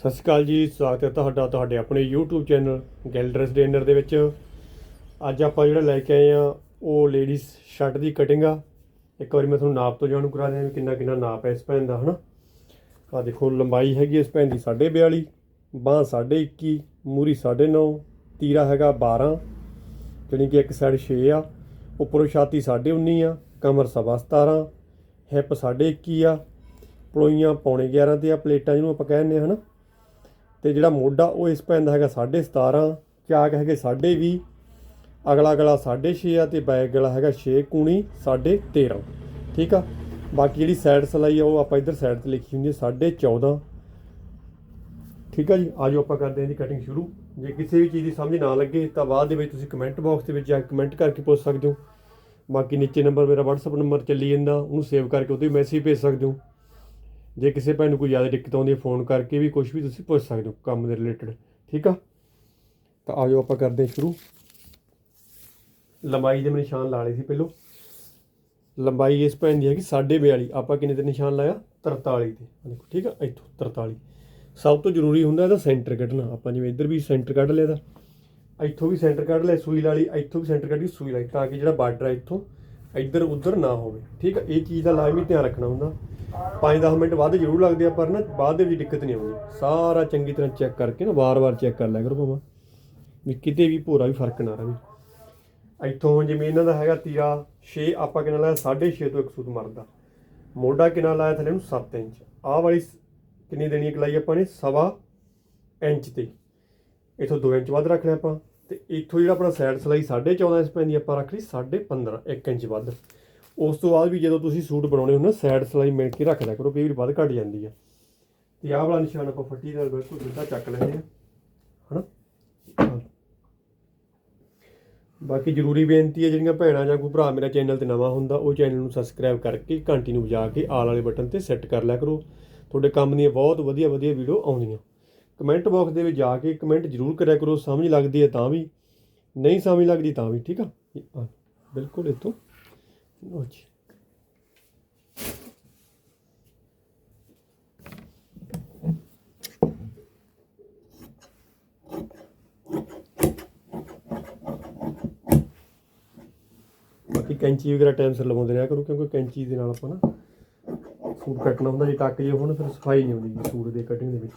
ਸਤਿ ਸ਼੍ਰੀ ਅਕਾਲ ਜੀ, ਸਵਾਗਤ ਹੈ ਤੁਹਾਡਾ, ਤੁਹਾਡੇ ਆਪਣੇ YouTube ਚੈਨਲ ਗੈਲਡਰਸ ਡੇਨਰ ਦੇ ਵਿੱਚ। ਅੱਜ ਆਪਾਂ ਜਿਹੜਾ ਲੈ ਕੇ ਆਏ ਆ ਉਹ ਲੇਡੀਜ਼ ਸ਼ਰਟ ਦੀ ਕਟਿੰਗ ਆ। ਇੱਕ ਵਾਰੀ ਮੈਂ ਤੁਹਾਨੂੰ ਨਾਪ ਤੋਂ ਜਾਣੂ ਕਰਾ ਦਿਆਂ ਵੀ ਕਿੰਨਾ ਕਿੰਨਾ ਨਾਪ ਹੈ ਇਸ ਭੈਣ ਦਾ, ਹਨਾ? ਆ ਦੇਖੋ, ਲੰਬਾਈ ਹੈਗੀ ਇਸ ਭੈਣ ਦੀ 42.5 ਬਾਂਹ 21.5 ਮੂਰੀ 9.5 ਤੀਰਾ ਹੈਗਾ 12 ਜਾਣੀ ਕਿ ਇੱਕ ਸਾਈਡ 6 ਆ। ਉੱਪਰੋਂ ਛਾਤੀ 19.5 ਆ, ਕਮਰ ਸਵਾ 17 ਹਿੱਪ 21.5 ਆ। ਪਲੋਈਆਂ ਪੌਣੇ 11 ਤੇ ਆ, ਪਲੇਟਾਂ ਜਿਹਨੂੰ ਆਪਾਂ ਕਹਿੰਦੇ ਹਾਂ, ਹਨਾ? ਤੇ ਜਿਹੜਾ ਮੋਢਾ ਉਹ ਇਸ ਭੈਣ ਦਾ ਹੈਗਾ 17.5 ਚਾਕ ਹੈਗੇ 20 ਅਗਲਾ ਗਲਾ 6.5 ਆ ਤੇ ਬੈਕ ਗਲਾ ਹੈਗਾ 6 ਕੂਣੀ 13.5 ਠੀਕ ਆ? ਬਾਕੀ ਜਿਹੜੀ ਸਾਈਡ ਸਲਾਈ ਆ ਉਹ ਆਪਾਂ ਇੱਧਰ ਸਾਈਡ ਤੇ ਲਿਖੀ ਹੁੰਦੀ ਹੈ 14.5 ਠੀਕ ਆ ਜੀ? ਆਜੋ ਆਪਾਂ ਕਰਦੇ ਹਾਂ ਇਹਦੀ ਕਟਿੰਗ ਸ਼ੁਰੂ। ਜੇ ਕਿਸੇ ਵੀ ਚੀਜ਼ ਦੀ ਸਮਝ ਨਾ ਲੱਗੇ ਤਾਂ ਬਾਅਦ ਦੇ ਵਿੱਚ ਤੁਸੀਂ ਕਮੈਂਟ ਬਾਕਸ ਦੇ ਵਿੱਚ ਜਾ ਕੇ ਕਮੈਂਟ ਕਰਕੇ ਪੁੱਛ ਸਕਦੇ ਹੋ। ਬਾਕੀ ਨੀਚੇ ਨੰਬਰ ਮੇਰਾ WhatsApp ਨੰਬਰ ਚੱਲੀ ਜਾਂਦਾ, ਉਹਨੂੰ ਸੇਵ ਕਰਕੇ ਉਹਦੇ ਮੈਸੇਜ ਭੇਜ ਸਕਦੇ ਹੋ। ਜੇ ਕਿਸੇ ਭੈਣ ਨੂੰ ਕੋਈ ਜ਼ਿਆਦਾ ਦਿੱਕਤ ਆਉਂਦੀ ਹੈ ਫੋਨ ਕਰਕੇ ਵੀ ਕੁਝ ਵੀ ਤੁਸੀਂ ਪੁੱਛ ਸਕਦੇ ਹੋ, ਕੰਮ ਦੇ ਰਿਲੇਟਡ ਠੀਕ ਆ? ਤਾਂ ਆਜੋ ਆਪਾਂ ਕਰਦੇ ਹਾਂ ਸ਼ੁਰੂ। ਲੰਬਾਈ ਦੇ ਮੈਂ ਨਿਸ਼ਾਨ ਲਾ ਲਏ ਸੀ ਪਹਿਲੋਂ। ਲੰਬਾਈ ਇਸ ਭੈਣ ਦੀ ਹੈਗੀ 42 ਆਪਾਂ ਕਿੰਨੇ ਤੇ ਨਿਸ਼ਾਨ ਲਾਇਆ? 43 ਤੇ। ਦੇਖੋ, ਠੀਕ ਆ? ਇੱਥੋਂ 43 ਸਭ ਤੋਂ ਜ਼ਰੂਰੀ ਹੁੰਦਾ ਇਹਦਾ ਸੈਂਟਰ ਕੱਢਣਾ। ਆਪਾਂ ਜਿਵੇਂ ਇੱਧਰ ਵੀ ਸੈਂਟਰ ਕੱਢ ਲਿਆ ਤਾਂ ਇੱਥੋਂ ਵੀ ਸੈਂਟਰ ਕੱਢ ਲਿਆ, ਸੂਈ ਲਾ ਲਈ ਇੱਥੋਂ ਵੀ ਸੈਂਟਰ ਕੱਢ ਕੱਢੀ ਸੂਈ ਵਾਲੀ ਤਾਂ ਕਿ ਜਿਹੜਾ ਬਾਰਡਰ ਹੈ ਇੱਥੋਂ ਇੱਧਰ ਉੱਧਰ ਨਾ ਹੋਵੇ। ਠੀਕ ਆ, ਇਹ ਚੀਜ਼ ਦਾ ਲਾਜ਼ਮੀ ਧਿਆਨ ਰੱਖਣਾ ਹੁੰਦਾ। 5-10 ਮਿੰਟ ਵੱਧ ਜ਼ਰੂਰ ਲੱਗਦੇ ਆ, ਪਰ ਨਾ ਬਾਅਦ ਦੇ ਵਿੱਚ ਦਿੱਕਤ ਨਹੀਂ ਆਉਂਦੀ। ਸਾਰਾ ਚੰਗੀ ਤਰ੍ਹਾਂ ਚੈੱਕ ਕਰਕੇ ਨਾ, ਵਾਰ-ਵਾਰ ਚੈੱਕ ਕਰ ਲਿਆ ਕਰੋ ਭਾਵੇਂ। ਵੀ ਕਿਤੇ ਵੀ ਭੋਰਾ ਵੀ ਫ਼ਰਕ ਨਾ ਰਵੇ। ਇੱਥੋਂ ਜਿਵੇਂ ਇਹਨਾਂ ਦਾ ਹੈਗਾ ਤੀਰਾ 6 ਆਪਾਂ ਕਿੰਨਾ ਲਾਇਆ? 6.5 ਤੋਂ ਇੱਕ ਸੂਤ ਮਰਦਾ। ਮੋਢਾ ਕਿੰਨਾ ਲਾਇਆ ਥੱਲੇ ਨੂੰ? 7 ਇੰਚ। ਆਹ ਵਾਲੀ ਕਿੰਨੀ ਦੇਣੀ ਹੈ ਲਾਈ ਆਪਾਂ ਨੇ? ਸਵਾ ਇੰਚ ਤੇ। ਇਥੋਂ 2 ਇੰਚ ਵੱਧ ਰੱਖ ਲਿਆ ਆਪਾਂ। ਤੇ ਇੱਥੋਂ ਜਿਹੜਾ ਆਪਣਾ ਸਾਈਡ ਸਲਾਈ 14.5 ਇੰਚ ਪੈਂਦੀ ਆਪਾਂ ਰੱਖ ਲਈ 15.5 1 ਇੰਚ ਵੱਧ। ਉਸ ਤੋਂ ਬਾਅਦ ਵੀ ਜਦੋਂ ਤੁਸੀਂ ਸੂਟ ਬਣਾਉਣੇ ਹੁੰਦੇ ਸਾਈਡ ਸਲਾਈ ਮਿਲ ਕੇ ਰੱਖ ਲਿਆ ਕਰੋ, ਕਈ ਵਾਰ ਵੱਧ ਘਟ ਜਾਂਦੀ ਆ। ਤੇ ਆਹ ਵਾਲਾ ਨਿਸ਼ਾਨ ਆਪਾਂ ਫੱਟੀ ਨਾਲ ਬਿਲਕੁਲ ਸਿੱਧਾ ਚੱਕ ਲੈਂਦੇ ਆ, ਹਨਾ? ਬਾਕੀ ਜ਼ਰੂਰੀ ਬੇਨਤੀ ਹੈ ਜਿਹੜੀਆਂ ਭੈਣਾਂ ਜਾਂ ਕੋਈ ਭਰਾ ਮੇਰਾ ਚੈਨਲ ਤੇ ਨਵਾਂ ਹੁੰਦਾ, ਉਹ ਚੈਨਲ ਨੂੰ ਸਬਸਕ੍ਰਾਈਬ ਕਰਕੇ ਘੰਟੀ ਨੂੰ ਵਜਾ ਕੇ ਆਲ ਵਾਲੇ ਬਟਨ ਤੇ ਸੈੱਟ ਕਰ ਲਿਆ ਕਰੋ। ਤੁਹਾਡੇ ਕੰਮ ਦੀਆਂ ਬਹੁਤ ਵਧੀਆ ਵਧੀਆ ਵੀਡੀਓ ਆਉਂਦੀਆਂ। ਕਮੈਂਟ ਬਾਕਸ ਦੇ ਵਿੱਚ ਜਾ ਕੇ ਕਮੈਂਟ ਜ਼ਰੂਰ ਕਰਿਆ ਕਰੋ ਸਮਝ ਲੱਗਦੀ ਹੈ ਤਾਂ ਵੀ ਨਹੀਂ ਸਮਝ ਲੱਗਦੀ ਤਾਂ ਵੀ ਠੀਕ ਆ? ਇਹ ਆ, ਬਿਲਕੁਲ ਇਤੋਂ ਲਓ ਜੀ। ਬਾਕੀ ਕੈਂਚੀ ਵਗੈਰਾ ਟਾਈਮ ਸਿਰ ਲਵਾਉਂਦੇ ਰਿਹਾ ਕਰੋ ਕਿਉਂਕਿ ਕੈਂਚੀ ਦੇ ਨਾਲ ਆਪਾਂ ਨਾ ਸੂਟ ਕੱਟਣਾ ਹੁੰਦਾ ਜੇ ਟੱਕ ਜੇ ਹੋਣ ਫਿਰ ਸਫ਼ਾਈ ਨਹੀਂ ਹੁੰਦੀ ਸੂਟ ਦੇ ਕਟਿੰਗ ਦੇ ਵਿੱਚ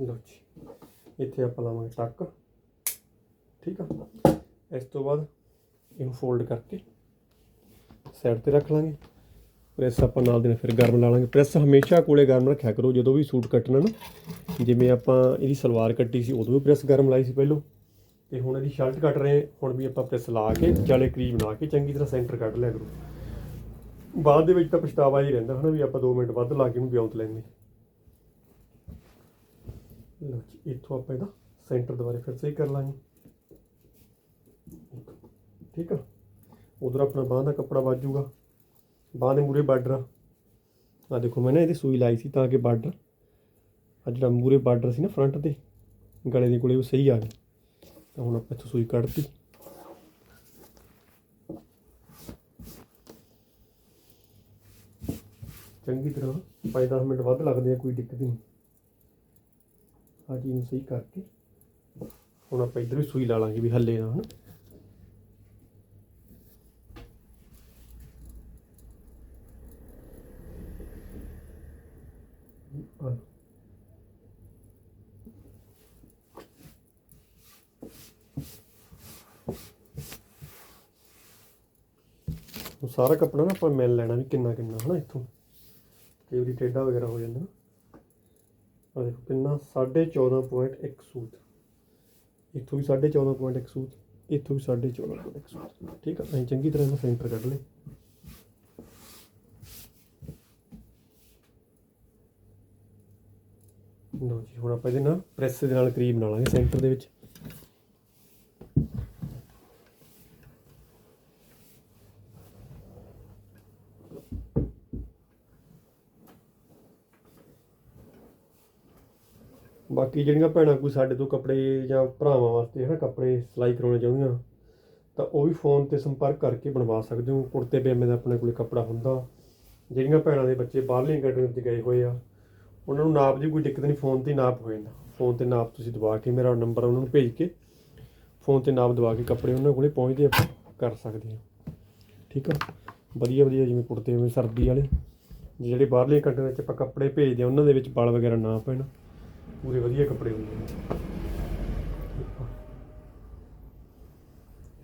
ਲਓ ਜੀ ਇੱਥੇ ਆਪਾਂ ਲਾਵਾਂਗੇ ਟੱਕ ਠੀਕ ਆ? ਇਸ ਤੋਂ ਬਾਅਦ ਇਹਨੂੰ ਫੋਲਡ ਕਰਕੇ ਸਾਈਡ ਤੇ ਰੱਖ ਲਾਂਗੇ। ਪ੍ਰੈਸ ਆਪਾਂ ਨਾਲ ਦੇ ਫਿਰ ਗਰਮ ਲਾ ਲਾਂਗੇ। ਪ੍ਰੈਸ ਹਮੇਸ਼ਾ ਕੋਲੇ ਗਰਮ ਰੱਖਿਆ ਕਰੋ, ਜਦੋਂ ਵੀ ਸੂਟ ਕੱਟਣਾ ਨਾ। ਜਿਵੇਂ ਆਪਾਂ ਇਹਦੀ ਸਲਵਾਰ ਕੱਟੀ ਸੀ, ਉਦੋਂ ਵੀ ਪ੍ਰੈਸ ਗਰਮ ਲਾਈ ਸੀ ਪਹਿਲੋਂ। ਤੇ ਹੁਣ ਇਹਦੀ ਸ਼ਰਟ ਕੱਟ ਰਹੇ ਹੁਣ ਵੀ ਆਪਾਂ ਪ੍ਰੈਸ ਲਾ ਕੇ ਚਾਲੇ ਕਰੀਬ ਬਣਾ ਕੇ ਚੰਗੀ ਤਰ੍ਹਾਂ ਸੈਂਟਰ ਕੱਢ ਲਿਆ ਕਰੋ। ਬਾਅਦ ਦੇ ਵਿੱਚ ਤਾਂ ਪਛਤਾਵਾ ਹੀ ਰਹਿੰਦਾ ਹਨਾ ਵੀ ਆਪਾਂ 2 ਮਿੰਟ ਵੱਧ ਲਾ ਕੇ ਇਹਨੂੰ ਵਿਉਂਤ ਲੈਂਦੇ। ਲਓ ਜੀ, ਇੱਥੋਂ ਆਪਾਂ ਇਹਦਾ ਸੈਂਟਰ ਦੁਬਾਰੇ ਫਿਰ ਸਹੀ ਕਰ ਲਾਂਗੇ। ਠੀਕ ਆ? ਉਧਰ ਆਪਣਾ ਬਾਂਹ ਦਾ ਕੱਪੜਾ ਵੱਜੂਗਾ। ਬਾਂਹ ਦੇ ਮੂਰੇ ਬਾਰਡਰ ਆ। ਦੇਖੋ, ਮੈਂ ਨਾ ਇਹਦੀ ਸੂਈ ਲਾਈ ਸੀ ਤਾਂ ਕਿ ਬਾਰਡਰ ਆ ਜਿਹੜਾ ਮੂਰੇ ਬਾਰਡਰ ਸੀ ਨਾ ਫਰੰਟ ਤੇ, ਗਲੇ ਦੇ ਕੋਲੇ ਉਹ ਸਹੀ ਆ ਗਿਆ ਤਾਂ ਹੁਣ ਆਪਾਂ ਇੱਥੋਂ ਸੂਈ ਕੱਢਤੀ। ਚੰਗੀ ਤਰ੍ਹਾਂ 5-10 ਮਿੰਟ ਵੱਧ ਲੱਗਦੇ ਆ, ਕੋਈ ਦਿੱਕਤ ਨਹੀਂ। ਆ ਜੀ ਨੂੰ ਸਹੀ ਕਰਕੇ। ਹੁਣ ਆਪਾਂ ਇੱਧਰ ਵੀ ਸੂਈ ਲਾ ਲਾਂਗੇ ਵੀ ਹੱਲੇ ਨਾ ਹਨਾ ਸਾਰਾ ਕੱਪੜਾ ਨਾ ਆਪਾਂ ਮਿਲ ਲੈਣਾ ਵੀ ਕਿੰਨਾ ਕਿੰਨਾ ਹਨਾ ਇੱਥੋਂ। ਕਈ ਵਾਰੀ ਟੇਢਾ ਵਗੈਰਾ ਹੋ ਜਾਂਦਾ ਨਾ। ਆ ਦੇਖੋ ਕਿੰਨਾ 14.1 ਸੂਤ। ਇੱਥੋਂ ਵੀ 14.1 ਸੂਤ, ਇੱਥੋਂ ਵੀ 14.1 ਸੂਤ। ਠੀਕ ਆ, ਅਸੀਂ ਚੰਗੀ ਤਰ੍ਹਾਂ ਇਹਨੂੰ ਸੈਂਟਰ ਕੱਢ ਲਏ। ਲਓ ਜੀ, ਹੁਣ ਆਪਾਂ ਇਹਦੇ ਨਾਲ ਪ੍ਰੈਸ ਦੇ ਨਾਲ ਕਰੀਬ ਬਣਾ ਲਾਂਗੇ ਸੈਂਟਰ ਦੇ ਵਿੱਚ। ਬਾਕੀ ਜਿਹੜੀਆਂ ਭੈਣਾਂ ਕੋਈ ਸਾਡੇ ਤੋਂ ਕੱਪੜੇ ਜਾਂ ਭਰਾਵਾਂ ਵਾਸਤੇ ਹਨਾ ਕੱਪੜੇ ਸਿਲਾਈ ਕਰਾਉਣੇ ਚਾਹੁੰਦੀਆਂ, ਤਾਂ ਉਹ ਵੀ ਫੋਨ ਤੇ ਸੰਪਰਕ ਕਰਕੇ ਬਣਵਾ ਸਕਦੇ ਹੋ। ਕੁੜਤੇ ਪਜਾਮੇ ਦਾ ਆਪਣੇ ਕੋਲੇ ਕੱਪੜਾ ਹੁੰਦਾ। ਜਿਹੜੀਆਂ ਭੈਣਾਂ ਦੇ ਬੱਚੇ ਬਾਹਰਲੀਆਂ ਕੰਟਰੀਆਂ ਵਿੱਚ ਗਏ ਹੋਏ ਆ, ਉਹਨਾਂ ਨੂੰ ਨਾਪ ਦੀ ਕੋਈ ਦਿੱਕਤ ਨਹੀਂ ਫੋਨ ਤੇ ਨਾਪ ਹੋ ਜਾਂਦਾ। ਫੋਨ ਤੇ ਨਾਪ ਤੁਸੀਂ ਦਵਾ ਕੇ ਮੇਰਾ ਨੰਬਰ ਉਹਨਾਂ ਨੂੰ ਭੇਜ ਕੇ ਫੋਨ ਤੇ ਨਾਪ ਦਵਾ ਕੇ ਕੱਪੜੇ ਉਹਨਾਂ ਕੋਲੇ ਪਹੁੰਚਦੇ ਆਪਾਂ ਕਰ ਸਕਦੇ ਹਾਂ। ਠੀਕ ਆ? ਵਧੀਆ ਵਧੀਆ ਜਿਵੇਂ ਕੁੜਤੇ, ਜਿਵੇਂ ਸਰਦੀ ਵਾਲੇ, ਜਿਹੜੇ ਬਾਹਰਲੇ ਕੰਟਰੀਆਂ ਵਿੱਚ ਆਪਾਂ ਕੱਪੜੇ ਭੇਜਦੇ ਆ, ਉਹਨਾਂ ਦੇ ਵਿੱਚ ਬਲ ਵਗੈਰਾ ਨਾ ਪੈਣ। ਪੂਰੇ ਵਧੀਆ ਕੱਪੜੇ ਹੁੰਦੇ ਨੇ।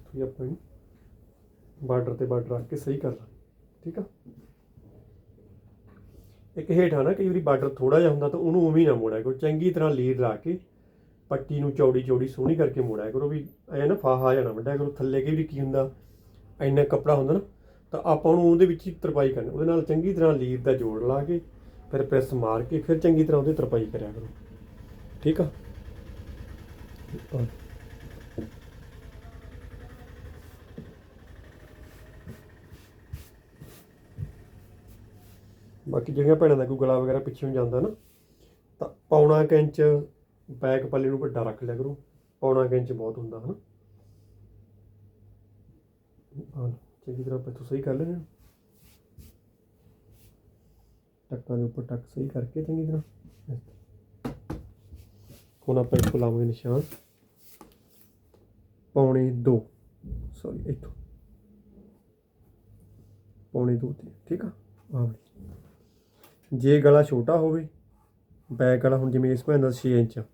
ਤੁਸੀਂ ਆਪਾਂ ਨੂੰ ਬਾਰਡਰ ਤੇ ਬਾਰਡਰ ਰੱਖ ਕੇ ਸਹੀ ਕਰ ਲਾਂਗੇ ਠੀਕ ਆ? ਇੱਕ ਹੇਠਾਂ ਨਾ, ਕਈ ਵਾਰੀ ਬਾਰਡਰ ਥੋੜਾ ਜਿਹਾ ਹੁੰਦਾ ਤਾਂ ਉਹਨੂੰ ਉਵੇਂ ਨਾ ਮੋੜਿਆ ਕਰੋ। ਚੰਗੀ ਤਰ੍ਹਾਂ ਲੀਡ ਲਾ ਕੇ ਪੱਟੀ ਨੂੰ ਚੌੜੀ ਚੌੜੀ ਸੋਹਣੀ ਕਰਕੇ ਮੋੜਿਆ ਕਰੋ ਵੀ ਐ ਨਾ ਫਾਹਾ ਜਾਣਾ ਵੱਡਾ ਕਰੋ। ਥੱਲੇ ਕਈ ਵਾਰੀ ਕੀ ਹੁੰਦਾ, ਇੰਨਾ ਕੱਪੜਾ ਹੁੰਦਾ ਨਾ, ਤਾਂ ਆਪਾਂ ਨੂੰ ਉਹਦੇ ਵਿੱਚ ਹੀ ਤਰਪਾਈ ਕਰਨੀ। ਉਹਦੇ ਨਾਲ ਚੰਗੀ ਤਰ੍ਹਾਂ ਲੀਰ ਦਾ ਜੋੜ ਲਾ ਕੇ ਫਿਰ ਪ੍ਰੈਸ ਮਾਰ ਕੇ ਫਿਰ ਚੰਗੀ ਤਰ੍ਹਾਂ ਉਹਦੇ ਤਰਪਾਈ ਕਰਿਆ ਕਰੋ। ਠੀਕ ਆ? ਬਾਕੀ ਜਿਹੜੀਆਂ ਭੈਣਾਂ ਦਾ ਕੋਈ ਗਲਾ ਵਗੈਰਾ ਪਿੱਛੇ ਨੂੰ ਜਾਂਦਾ ਨਾ, ਤਾਂ ਪੌਣਾ ਕੁ ਇੰਚ ਬੈਕ ਪੱਲੇ ਨੂੰ ਵੱਡਾ ਰੱਖ ਲਿਆ ਕਰੋ। ਪੌਣਾ ਕੁ ਇੰਚ ਬਹੁਤ ਹੁੰਦਾ, ਹਨਾ? ਹਾਂ, ਚੰਗੀ ਤਰ੍ਹਾਂ ਆਪਾਂ ਇੱਥੋਂ ਸਹੀ ਕਰ ਲੈਣਾ ਟੱਕਾਂ ਦੇ ਉੱਪਰ ਟੱਕ ਸਹੀ ਕਰਕੇ ਚੰਗੀ ਤਰ੍ਹਾਂ। ਹੁਣ ਆਪਾਂ ਇੱਥੋਂ ਲਾਵਾਂਗੇ ਨਿਸ਼ਾਨ। ਪੌਣੇ 2 ਸੌਰੀ ਇੱਥੋਂ। ਪੌਣੇ 2 ਤੇ, ਠੀਕ ਆ? ਆਹ ਜੇ ਗਲਾ ਛੋਟਾ ਹੋਵੇ, ਬੈਕ ਵਾਲਾ ਹੁਣ ਜਿਵੇਂ ਇਸ ਭੈਣ ਦਾ 6 ਇੰਚ ਆ।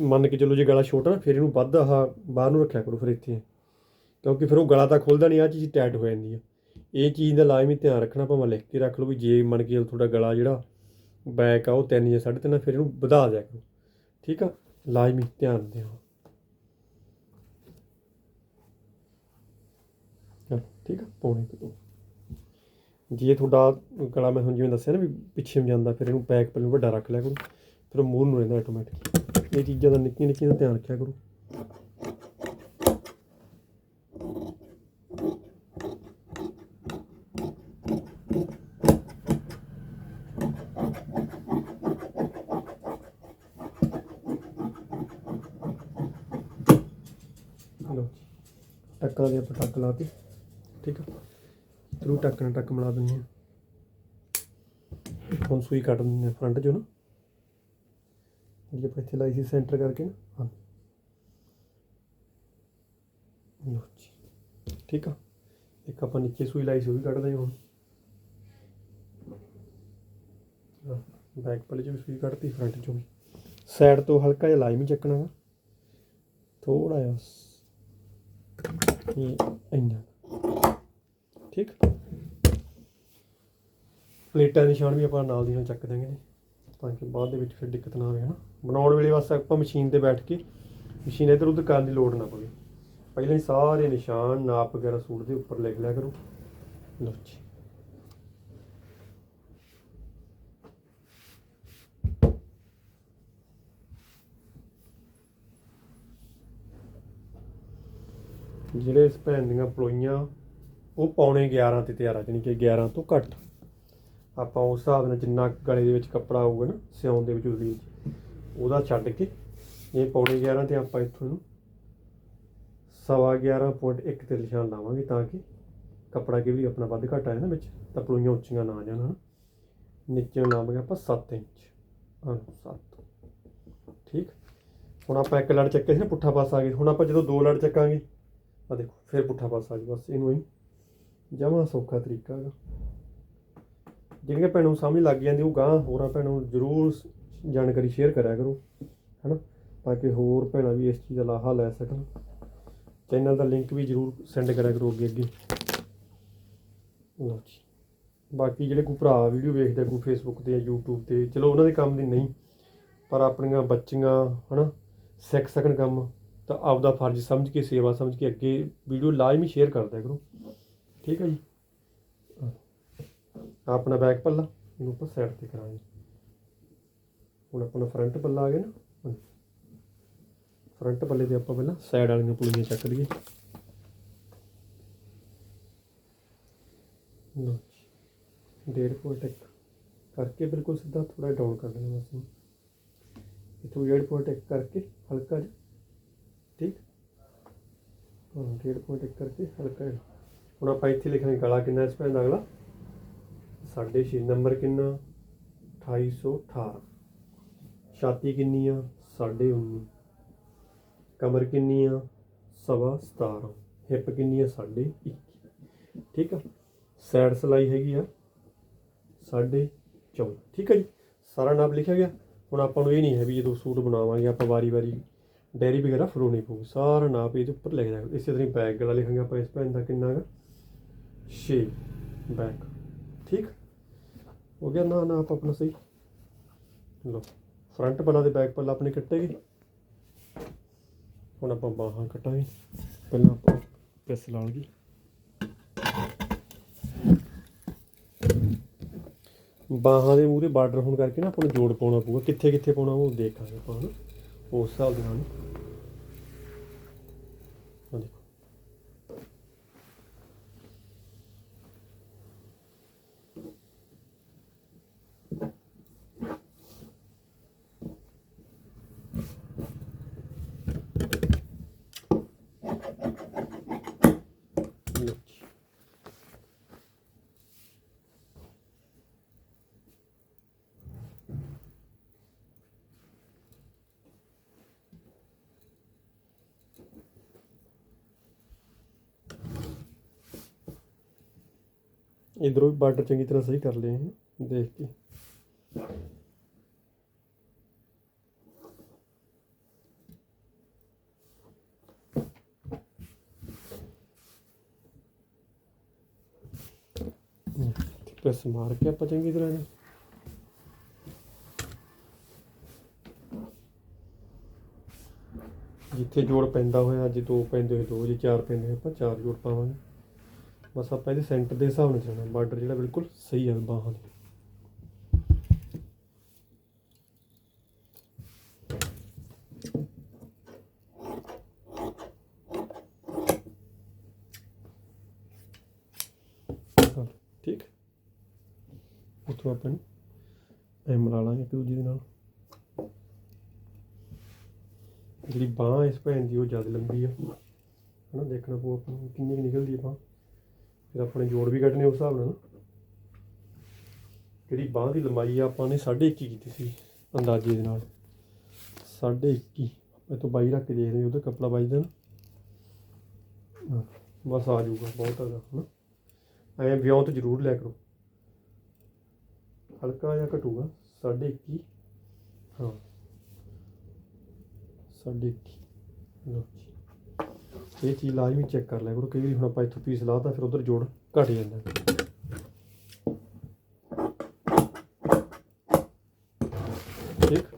ਮੰਨ ਕੇ ਚੱਲੋ ਜੇ ਗਲਾ ਛੋਟਾ ਨਾ, ਫਿਰ ਇਹਨੂੰ ਵੱਧ ਆਹ ਬਾਹਰ ਨੂੰ ਰੱਖਿਆ ਕਰੋ ਫਿਰ ਇੱਥੇ। ਕਿਉਂਕਿ ਫਿਰ ਉਹ ਗਲਾ ਤਾਂ ਖੁੱਲਦਾ ਨਹੀਂ ਆ ਚੀਜ਼ ਟਾਈਟ ਹੋ ਜਾਂਦੀ ਆ। ਇਹ ਚੀਜ਼ ਦਾ ਲਾਜ਼ਮੀ ਧਿਆਨ ਰੱਖਣਾ ਭਾਵੇਂ ਲਿਖ ਕੇ ਰੱਖ ਲਓ ਵੀ ਜੇ ਮੰਨ ਕੇ ਚੱਲੋ ਤੁਹਾਡਾ ਗਲਾ ਜਿਹੜਾ ਬੈਕ ਆ, ਉਹ 3 ਜਾਂ 3.5 ਫਿਰ ਇਹਨੂੰ ਵਧਾ ਦਿਆ ਕਰੋ। ਠੀਕ ਆ? ਲਾਜ਼ਮੀ ਧਿਆਨ ਦਿਓ। ਠੀਕ ਆ? ਪੌਣੇ ਕੁ ਦੋ। ਜੇ ਤੁਹਾਡਾ ਗਲਾ ਮੈਂ ਹੁਣ ਜਿਵੇਂ ਦੱਸਿਆ ਨਾ ਵੀ ਪਿੱਛੇ ਨੂੰ ਜਾਂਦਾ, ਫਿਰ ਇਹਨੂੰ ਬੈਕ ਪਹਿਲਾਂ ਵੱਡਾ ਰੱਖ ਲਿਆ ਕਰੋ। ਫਿਰ ਉਹ ਮੂੰਹ ਨੂੰ ਰਹਿੰਦਾ ਆਟੋਮੈਟਿਕ ਇਹ ਚੀਜ਼ਾਂ ਦਾ ਨਿੱਕੀਆਂ ਨਿੱਕੀਆਂ ਦਾ ਧਿਆਨ ਰੱਖਿਆ ਕਰੋ ਲਓ ਜੀ ਟੱਕਾਂ ਦੇ ਆਪਾਂ ਟੱਕ ਲਾਤੀ। ਠੀਕ ਆ? ਥਰੂ ਟੱਕ ਨਾਲ ਟੱਕ ਮਿਲਾ ਦਿੰਦੇ ਹਾਂ। ਹੁਣ ਸੂਈ ਕੱਟ ਦਿੰਦੇ ਹਾਂ ਫਰੰਟ ਚੋਂ ਨਾ। ਜਿਹੜੀ ਆਪਾਂ ਇੱਥੇ ਲਾਈ ਸੀ ਸੈਂਟਰ ਕਰਕੇ ਨਾ। ਹਾਂ। ਜੀ। ਠੀਕ ਆ? ਇੱਕ ਆਪਾਂ ਨੀਚੇ ਸੂਈ ਲਾਈ ਸੀ, ਉਹ ਵੀ ਕੱਢਦੇ ਹਾਂ ਹੁਣ। ਬੈਕ ਪਲੇ ਚੋਂ ਵੀ ਸੂਈ ਕੱਢਤੀ ਫਰੰਟ ਚੋਂ ਵੀ। ਸਾਈਡ ਤੋਂ ਹਲਕਾ ਜਿਹਾ ਲਾਈਮ ਹੀ ਚੱਕਣਾ ਵਾ। ਥੋੜਾ ਜਿਹਾ ਇਹ ਇੰਨਾ। ਠੀਕ? ਪਲੇਟਾਂ ਦੇ ਨਿਸ਼ਾਨ ਵੀ ਆਪਾਂ ਨਾਲ ਦੀ ਨਾਲ ਚੱਕ ਦਾਂਗੇ ਜੀ। ਤਾਂ ਕਿ ਬਾਅਦ ਦੇ ਵਿੱਚ ਫਿਰ ਦਿੱਕਤ ਨਾ ਆਵੇ, ਹਨਾ? ਬਣਾਉਣ ਵੇਲੇ ਬਸ ਆਪਾਂ ਮਸ਼ੀਨ ਤੇ ਬੈਠ ਕੇ ਮਸ਼ੀਨ ਇੱਧਰ ਉੱਧਰ ਕਰਨ ਦੀ ਲੋੜ ਨਾ ਪਵੇ। ਪਹਿਲਾਂ ਹੀ ਸਾਰੇ ਨਿਸ਼ਾਨ, ਨਾਪ ਵਗੈਰਾ ਸੂਟ ਦੇ ਉੱਪਰ ਲਿਖ ਲਿਆ ਕਰੋ। ਲਓ ਜੀ। ਜਿਹੜੇ ਇਸ ਭੈਣ ਦੀਆਂ ਪਲੋਈਆਂ, ਉਹ ਪੌਣੇ 11 ਤੇ ਤਿਆਰ ਆ, ਜਾਣੀ ਕਿ 11 ਤੋਂ ਘੱਟ। ਆਪਾਂ ਉਸ ਹਿਸਾਬ ਨਾਲ ਜਿੰਨਾ ਗਲੇ ਦੇ ਵਿੱਚ ਕੱਪੜਾ ਆਊਗਾ ਨਾ, ਸਿਉਣ ਦੇ ਵਿੱਚ ਉਹਦੇ ਉਹਦਾ ਛੱਡ ਕੇ, ਇਹ ਪੌਣੇ 11 ਤੇ ਆਪਾਂ ਇੱਥੋਂ ਨੂੰ ਸਵਾ 11.1 ਤੇ ਨਿਸ਼ਾਨ ਲਾਵਾਂਗੇ ਤਾਂ ਕਿ ਕੱਪੜਾ ਕਿ ਵੀ ਆਪਣਾ ਵੱਧ ਘੱਟ ਆਇਆ ਨਾ ਵਿੱਚ, ਤਾਂ ਪਲੋਈਆਂ ਉੱਚੀਆਂ ਨਾ ਆ ਜਾਣ, ਹਨਾ। ਨੀਚੇ ਲਾਵਾਂਗੇ ਆਪਾਂ 7 ਇੰਚ। ਹਾਂ 7 ਠੀਕ। ਹੁਣ ਆਪਾਂ ਇੱਕ ਲੜ ਚੱਕੇ ਸੀ ਨਾ, ਪੁੱਠਾ ਪਾਸਾ ਆ ਗਿਆ ਹੁਣ ਆਪਾਂ ਜਦੋਂ ਦੋ ਲੜ ਚੱਕਾਂਗੇ ਆ ਦੇਖੋ, ਫਿਰ ਪੁੱਠਾ ਪਾਸਾ ਆ ਜੀ, ਬਸ ਇਹਨੂੰ ਹੀ। ਜਮਾ ਸੌਖਾ ਤਰੀਕਾ ਹੈਗਾ। ਜਿਹੜੀਆਂ ਭੈਣਾਂ ਨੂੰ ਸਮਝ ਲੱਗ ਜਾਂਦੀ, ਉਹ ਗਾਂ ਹੋਰਾਂ ਭੈਣਾਂ ਨੂੰ ਜ਼ਰੂਰ ਜਾਣਕਾਰੀ ਸ਼ੇਅਰ ਕਰਿਆ ਕਰੋ, ਹੈਨਾ? ਤਾਂ ਕਿ ਹੋਰ ਭੈਣਾਂ ਵੀ ਇਸ ਚੀਜ਼ ਦਾ ਲਾਹਾ ਲੈ ਸਕਣ। ਚੈਨਲ ਦਾ ਲਿੰਕ ਵੀ ਜ਼ਰੂਰ ਸੈਂਡ ਕਰਿਆ ਕਰੋ ਅੱਗੇ ਅੱਗੇ। ਲਓ ਜੀ। ਬਾਕੀ ਜਿਹੜੇ ਕੋਈ ਭਰਾ ਵੀਡੀਓ ਵੇਖਦੇ ਆ, ਕੋਈ ਫੇਸਬੁੱਕ ਤੇ ਜਾਂ YouTube ਤੇ, ਚਲੋ ਉਹਨਾਂ ਦੇ ਕੰਮ ਦੀ ਨਹੀਂ, ਪਰ ਆਪਣੀਆਂ ਬੱਚੀਆਂ, ਹਨਾ? ਸਿੱਖ ਸਕਣ ਕੰਮ। ਤਾਂ ਆਪਦਾ ਫਰਜ਼ ਸਮਝ ਕੇ, ਸੇਵਾ ਸਮਝ ਕੇ ਅੱਗੇ ਵੀਡੀਓ ਲਾਜ਼ਮੀ ਸ਼ੇਅਰ ਕਰਦਾ ਕਰੋ। ਠੀਕ ਹੈ ਜੀ? ਆਪਣਾ ਬੈਕ ਪੱਲਾ, ਇਹਨੂੰ ਆਪਾਂ ਸਾਈਡ ਤੇ ਕਰਾਂਗੇ। ਹੁਣ ਆਪਣਾ ਫਰੰਟ ਪੱਲਾ ਆ ਗਿਆ ਨਾ ਫਰੰਟ ਪੱਲੇ ਤੇ ਆਪਾਂ ਪਹਿਲਾਂ ਸਾਈਡ ਵਾਲੀਆਂ ਪੁਲੀਆਂ ਚੱਕ ਲਈਏ। ਲਓ ਡੇਢ ਪੁਆਇੰਟ ਇੱਕ ਕਰਕੇ ਬਿਲਕੁਲ ਸਿੱਧਾ ਥੋੜਾ ਡਾਊਨ ਕਰ ਦੇਣਾ ਬਸ ਇਹਨੂੰ। ਇਥੋਂ ਡੇਢ ਪੁਆਇੰਟ ਇੱਕ ਕਰਕੇ ਹਲਕਾ ਜਿਹਾ ਠੀਕ? ਹਾਂ ਡੇਢ ਪੁਆਇੰਟ ਇੱਕ ਕਰਕੇ ਹਲਕਾ ਜਿਹਾ ਹੁਣ ਆਪਾਂ ਇੱਥੇ ਲਿਖਣਾ ਗਲਾ ਕਿੰਨਾ ਇਸ ਪੈਨ ਦਾ ਅਗਲਾ? ਸਾਢੇ ਛੇ, ਨੰਬਰ ਕਿੰਨਾ? 2818 ਛਾਤੀ ਕਿੰਨੀ ਆ? ਸਾਢੇ 19 ਕਮਰ ਕਿੰਨੀ ਆ? ਸਵਾ 17 ਹਿੱਪ ਕਿੰਨੀ ਆ? ਸਾਢੇ 21 ਠੀਕ ਆ? ਸਾਈਡ ਸਲਾਈ ਹੈਗੀ ਆ? ਸਾਢੇ 14 ਠੀਕ ਆ ਜੀ? ਸਾਰਾ ਨਾਪ ਲਿਖਿਆ ਗਿਆ? ਹੁਣ ਆਪਾਂ ਨੂੰ ਇਹ ਨਹੀਂ ਹੈ ਵੀ ਜਦੋਂ ਸੂਟ ਬਣਾਵਾਂਗੇ, ਆਪਾਂ ਵਾਰੀ-ਵਾਰੀ ਡੈਰੀ ਵਗੈਰਾ ਫਰੋਣੀ ਪਊ, ਸਾਰਾ ਨਾਪ ਇਹਦੇ ਉੱਪਰ ਲਿਖ ਜਾਏਗਾ ਇਸੇ ਤਰ੍ਹਾਂ ਬੈਕ ਗਲਾ ਲਿਖਾਂਗੇ ਆਪਾਂ ਇਸ ਪੈਨ ਦਾ ਕਿੰਨਾ ਹੈਗਾ 6 ਬੈਕ ਠੀਕ? ਹੋ ਗਿਆ ਨਾ ਨਾਪ ਆਪਣਾ ਸਹੀ। ਲੋ ਫਰੰਟ ਪੱਲਾ ਤੇ ਬੈਕ ਪੱਲਾ ਆਪਣੇ ਕੱਟੇਗੀ ਹੁਣ ਆਪਾਂ ਬਾਹਾਂ ਕੱਟਾਂਗੇ। ਪਹਿਲਾਂ ਆਪਾਂ ਪ੍ਰੈਸ ਲਾ ਲਈਏ ਬਾਹਾਂ ਦੇ ਮੂਹਰੇ ਤੇ ਬਾਰਡਰ ਹੋਣ ਕਰਕੇ ਨਾ ਆਪਾਂ ਨੂੰ ਜੋੜ ਪਾਉਣਾ ਪਊਗਾ। ਕਿੱਥੇ ਕਿੱਥੇ ਪਾਉਣਾ ਉਹ ਦੇਖਾਂਗੇ ਆਪਾਂ, ਹਨਾ? ਉਸ ਹਿਸਾਬ ਦੇ ਨਾਲ ਆਹ ਦੇਖੋ ਲਓ ਜੀ। ਇਧਰੋਂ ਵੀ ਬਾਰਡਰ ਚੰਗੀ ਤਰ੍ਹਾਂ ਸਹੀ ਕਰ ਲਏ ਦੇਖ ਕੇ। ਪ੍ਰੈਸ ਮਾਰ ਕੇ ਆਪਾਂ ਚੰਗੀ ਤਰ੍ਹਾਂ ਇਹਨੂੰ। ਜਿੱਥੇ ਜੋੜ ਪੈਂਦਾ ਹੋਇਆ ਜੇ ਦੋ ਪੈਂਦੇ ਹੋਏ, ਦੋ ਜੇ ਚਾਰ ਪੈਂਦੇ ਹੋਏ, ਆਪਾਂ ਚਾਰ ਜੋੜ ਪਾਵਾਂਗੇ। ਬਸ ਆਪਾਂ ਇਹਦੇ ਸੈਂਟਰ ਦੇ ਹਿਸਾਬ ਨਾਲ ਚੱਲਣਾ ਬਾਰਡਰ ਜਿਹੜਾ ਬਿਲਕੁਲ ਸਹੀ ਹੈ ਬਾਹਾਂ ਦੇ। ਠੀਕ। ਉਤੋਂ ਆਪਾਂ ਨੂੰ ਐ ਮਿਲਾ ਲਾਂਗੇ ਇੱਕ ਦੂਜੇ ਦੇ ਨਾਲ। ਜਿਹੜੀ ਬਾਹ ਇਸ ਭੈਣ ਦੀ, ਉਹ ਜ਼ਿਆਦਾ ਲੰਬੀ ਆ। ਹਨਾ, ਦੇਖਣਾ ਪਊ ਆਪਾਂ ਨੂੰ ਕਿੰਨੀ ਕੁ ਨਿਕਲਦੀ ਆ ਬਾਹ। ਫਿਰ ਆਪਣੇ ਜੋੜ ਵੀ ਕੱਢਣੇ ਉਸ ਹਿਸਾਬ ਨਾਲ। ਜਿਹੜੀ ਬਾਹ ਦੀ ਲੰਬਾਈ ਆ ਆਪਾਂ ਨੇ 21.5 ਕੀਤੀ ਸੀ ਅੰਦਾਜ਼ੇ ਦੇ ਨਾਲ। 21.5 ਇਹ ਤੋਂ ਬਾਈ ਰੱਖ ਕੇ ਦੇਖਦੇ ਉਹਦਾ ਕਪੜਾ ਬਾਈ ਦਾ ਹਾਂ, ਬਸ ਆ ਜਾਊਗਾ ਬਹੁਤ ਹੈਗਾ ਹਨਾ। ਐਂ ਤੋਂ ਜ਼ਰੂਰ ਲੈ ਕਰੋ। ਹਲਕਾ ਜਿਹਾ ਘਟੂਗਾ 21.5 ਹਾਂ 21.5 ਲਓ ਇਹ ਚੀਜ਼ ਲਾਜ਼ਮੀ ਚੈੱਕ ਕਰ ਲਿਆ ਕਰੋ, ਕਈ ਵਾਰੀ ਹੁਣ ਆਪਾਂ ਇੱਥੋਂ ਪੀਸ ਲਾਤਾ ਫਿਰ ਉਧਰ ਜੋੜ ਘਟ ਜਾਂਦਾ। ਠੀਕ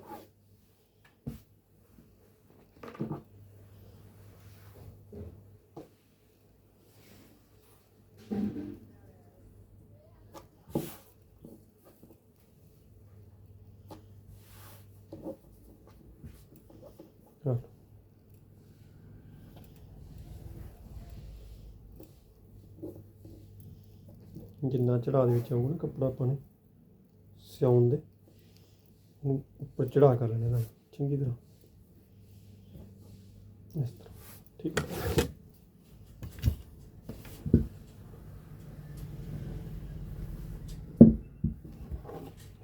ਹਾਂ ਜਿੰਨਾ ਚੜਾ ਦੇ ਵਿੱਚ ਆਊਗਾ ਨਾ ਕੱਪੜਾ ਆਪਾਂ ਨੇ ਸਿਉਣ ਦੇ, ਉਹਨੂੰ ਉੱਪਰ ਚੜਾ ਕਰ ਲੈਣਾ ਇਹਦਾ, ਚੰਗੀ ਤਰ੍ਹਾਂ। ਇਸ ਤਰ੍ਹਾਂ, ਠੀਕ ਹੈ।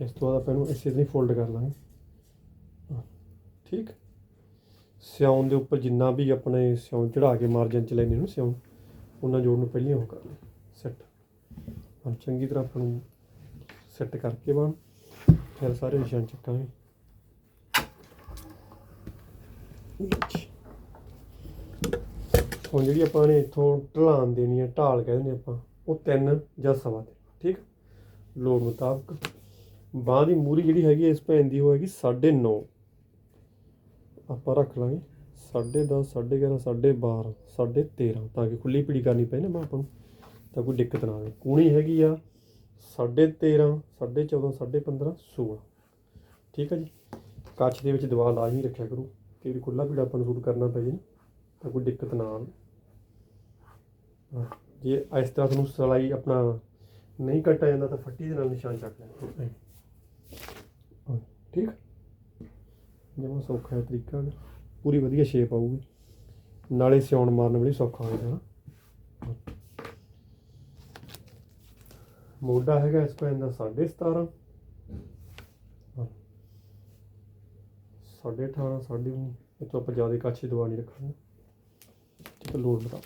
ਇਸ ਤੋਂ ਬਾਅਦ ਆਪਾਂ ਇਹਨੂੰ ਇਸੇ ਤਰ੍ਹਾਂ ਫੋਲਡ ਕਰ ਲਾਂਗੇ। ਠੀਕ। ਸਿਉਣ ਦੇ ਉੱਪਰ ਜਿੰਨਾ ਵੀ ਆਪਣੇ ਸਿਉਣ ਚੜਾ ਕੇ ਮਾਰਜਨ ਚ ਲੈਣੇ ਨੂੰ ਸਿਉਣ, ਉਹਨਾਂ ਜੋੜ ਨੂੰ ਪਹਿਲਾਂ ਉਹ ਕਰ ਲੈ ਹੁਣ ਚੰਗੀ ਤਰ੍ਹਾਂ ਆਪਾਂ ਨੂੰ ਸੈੱਟ ਕਰਕੇ ਬਣ ਫਿਰ ਸਾਰੇ ਨਿਸ਼ਾਨ ਚੱਕਾਂਗੇ। ਹੁਣ ਜਿਹੜੀ ਆਪਾਂ ਨੇ ਇੱਥੋਂ ਢਲਾਨ ਦੇਣੀ ਹੈ, ਢਾਲ ਕਹਿੰਦੇ ਨੇ ਆਪਾਂ, ਉਹ ਤਿੰਨ ਜਾਂ ਸਵਾ ਤੇ ਠੀਕ ਲੋੜ ਮੁਤਾਬਕ। ਬਾਂਹ ਦੀ ਮੂਰੀ ਜਿਹੜੀ ਹੈਗੀ ਇਸ ਭੈਣ ਦੀ ਉਹ ਹੈਗੀ 9.5 ਆਪਾਂ ਰੱਖ ਲਾਂਗੇ। 10.5 11.5 12 13.5 ਤਾਂ ਕਿ ਖੁੱਲੀ ਪੀੜੀ ਕਰਨੀ ਪਏ ਨਾ ਬਾਂਹ ਆਪਾਂ ਨੂੰ। ਤਾਂ ਕੋਈ ਦਿੱਕਤ ਨਾ ਆਵੇ। ਕੂਣੀ ਹੈਗੀ ਆ 13.5 14.5 15 16 ਠੀਕ ਹੈ ਜੀ? ਕੱਚ ਦੇ ਵਿੱਚ ਦਵਾ ਲਾਜ਼ਮੀ ਰੱਖਿਆ ਕਰੋ। ਕਿ ਖੁੱਲਾ ਪੀੜਾ ਆਪਾਂ ਨੂੰ ਸੂਟ ਕਰਨਾ ਪੈ ਜੇ ਤਾਂ ਕੋਈ ਦਿੱਕਤ ਨਾ ਆਵੇ। ਹਾਂ, ਜੇ ਇਸ ਤਰ੍ਹਾਂ ਤੁਹਾਨੂੰ ਸਲਾਈ ਆਪਣਾ ਨਹੀਂ ਕੱਟਿਆ ਜਾਂਦਾ ਤਾਂ ਫੱਟੀ ਦੇ ਨਾਲ ਨਿਸ਼ਾਨ ਚੱਕ ਲੈਣਾ ਹਾਂ, ਠੀਕ? ਜਿਵੇਂ ਸੌਖਾ ਹੈ ਤਰੀਕਾ। ਪੂਰੀ ਵਧੀਆ ਸ਼ੇਪ ਆਊਗੀ। ਨਾਲੇ ਸਿਉਣ ਮਾਰਨ ਵੀ ਸੌਖਾ ਹੋਏਗਾ ਨਾ ਮੋਢਾ ਹੈਗਾ ਇਸ ਕੋਲ ਇਹਦਾ 17.5 ਸਾਢੇ 18 ਸਾਢੇ 19 ਇਹ ਤੋਂ ਆਪਾਂ ਜ਼ਿਆਦਾ ਕੱਚੀ ਦਵਾ ਨਹੀਂ ਰੱਖਾਂਗੇ ਠੀਕ ਹੈ ਲੋਡ ਬਤਾ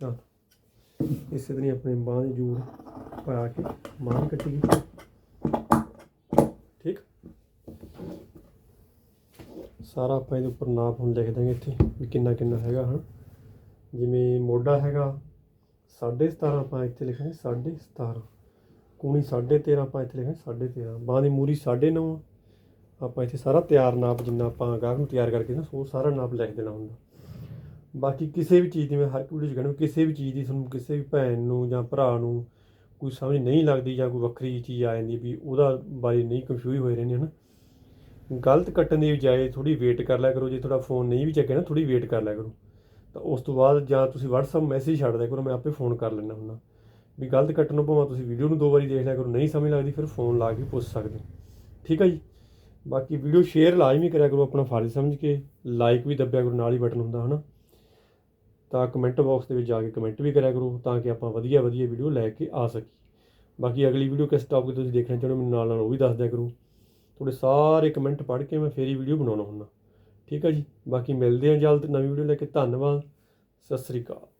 ਆਹ। ਇਸੇ ਤਰ੍ਹਾਂ ਆਪਣੇ ਬਾਂਹ ਦੇ ਜੂੜ ਪਾ ਕੇ ਬਾਂਹ ਕੱਟੀ ਠੀਕ? ਸਾਰਾ ਆਪਾਂ ਇਹਦੇ ਉੱਪਰ ਨਾਪ ਹੁਣ ਲਿਖ ਦਾਂਗੇ ਇੱਥੇ ਵੀ ਕਿੰਨਾ ਕਿੰਨਾ ਹੈਗਾ, ਹਨ? ਜਿਵੇਂ ਮੋਢਾ ਹੈਗਾ 17.5 ਆਪਾਂ ਇੱਥੇ ਲਿਖਾਂਗੇ 17.5 ਕੂਣੀ 13.5 ਆਪਾਂ ਇੱਥੇ ਲਿਖਾਂਗੇ 13.5 ਬਾਂਹ ਦੀ ਮੂਰੀ 9.5 ਆਪਾਂ ਇੱਥੇ ਸਾਰਾ ਤਿਆਰ ਨਾਪ ਜਿੰਨਾ ਆਪਾਂ ਗਾਹਕ ਨੂੰ ਤਿਆਰ ਕਰਕੇ ਨਾ ਉਹ ਸਾਰਾ ਨਾਪ ਲਿਖ ਦੇਣਾ ਹੁੰਦਾ। ਬਾਕੀ ਕਿਸੇ ਵੀ ਚੀਜ਼ ਦੀ ਮੈਂ ਹਰ ਇੱਕ ਵੀਡੀਓ 'ਚ ਕਹਿੰਦਾ ਕਿਸੇ ਵੀ ਚੀਜ਼ ਦੀ ਤੁਹਾਨੂੰ ਕਿਸੇ ਵੀ ਭੈਣ ਨੂੰ ਜਾਂ ਭਰਾ ਨੂੰ ਕੋਈ ਸਮਝ ਨਹੀਂ ਲੱਗਦੀ ਜਾਂ ਕੋਈ ਵੱਖਰੀ ਚੀਜ਼ ਆ ਜਾਂਦੀ ਵੀ ਉਹਦਾ ਬਾਰੇ ਨਹੀਂ ਕਨਫਿਊਜ਼ ਹੋਏ ਰਹਿੰਦੇ ਹਨ। ਗਲਤ ਕੱਟਣ ਦੀ ਬਜਾਏ ਥੋੜੀ ਵੇਟ ਕਰ ਲਿਆ ਕਰੋ, ਜੇ ਤੁਹਾਡਾ ਫੋਨ ਨਹੀਂ ਵੀ ਚੱਕਿਆ ਨਾ ਥੋੜੀ ਵੇਟ ਕਰ ਲਿਆ ਕਰੋ। ਤਾਂ ਉਸ ਤੋਂ ਬਾਅਦ ਜਾਂ ਤੁਸੀਂ WhatsApp ਮੈਸੇਜ ਛੱਡ ਦਿਆ ਕਰੋ, ਮੈਂ ਆਪੇ ਫੋਨ ਕਰ ਲੈਣਾ ਹੁੰਦਾ। ਵੀ ਗਲਤ ਕੱਟਣ ਨੂੰ ਭਾਵੇਂ ਤੁਸੀਂ ਵੀਡੀਓ ਨੂੰ ਦੋ ਵਾਰੀ ਦੇਖ ਲਿਆ ਕਰੋ, ਨਹੀਂ ਸਮਝ ਲੱਗਦੀ ਫਿਰ ਫੋਨ ਲਾ ਕੇ ਪੁੱਛ ਸਕਦੇ ਠੀਕ ਹੈ ਜੀ? ਬਾਕੀ ਵੀਡੀਓ ਸ਼ੇਅਰ ਲਾਜ਼ਮੀ ਕਰਿਆ ਕਰੋ ਆਪਣਾ ਫਰਜ਼ ਸਮਝ ਕੇ ਲਾਈਕ ਵੀ ਦੱਬਿਆ ਕਰੋ ਨਾਲ ਹੀ ਬਟਨ ਹੁੰਦਾ ਹਨਾ। ਤਾਂ ਕਮੈਂਟ ਬਾਕਸ ਦੇ ਵਿੱਚ ਜਾ ਕੇ ਕਮੈਂਟ ਵੀ ਕਰਿਆ ਕਰੋ ਤਾਂ ਕਿ ਆਪਾਂ ਵਧੀਆ ਵਧੀਆ ਵੀਡੀਓ ਲੈ ਕੇ ਆ ਸਕੀਏ। ਬਾਕੀ ਅਗਲੀ ਵੀਡੀਓ ਕਿਸ ਟੌਪਿਕ ਤੁਸੀਂ ਦੇਖਣਾ ਚਾਹੁੰਦੇ ਹੋ ਮੈਨੂੰ ਨਾਲ ਨਾਲ ਉਹ ਵੀ ਦੱਸ ਦਿਆ ਕਰੋ। ਤੁਹਾਡੇ ਸਾਰੇ ਕਮੈਂਟ ਪੜ੍ਹ ਕੇ ਮੈਂ ਫੇਰ ਹੀ ਵੀਡੀਓ ਬਣਾਉਣਾ ਹੁੰਦਾ। ਠੀਕ ਹੈ ਜੀ? ਬਾਕੀ ਮਿਲਦੇ ਹਾਂ ਜਲਦ ਨਵੀਂ ਵੀਡੀਓ ਲੈ ਕੇ। ਧੰਨਵਾਦ। ਸਤਿ ਸ੍ਰੀ ਅਕਾਲ।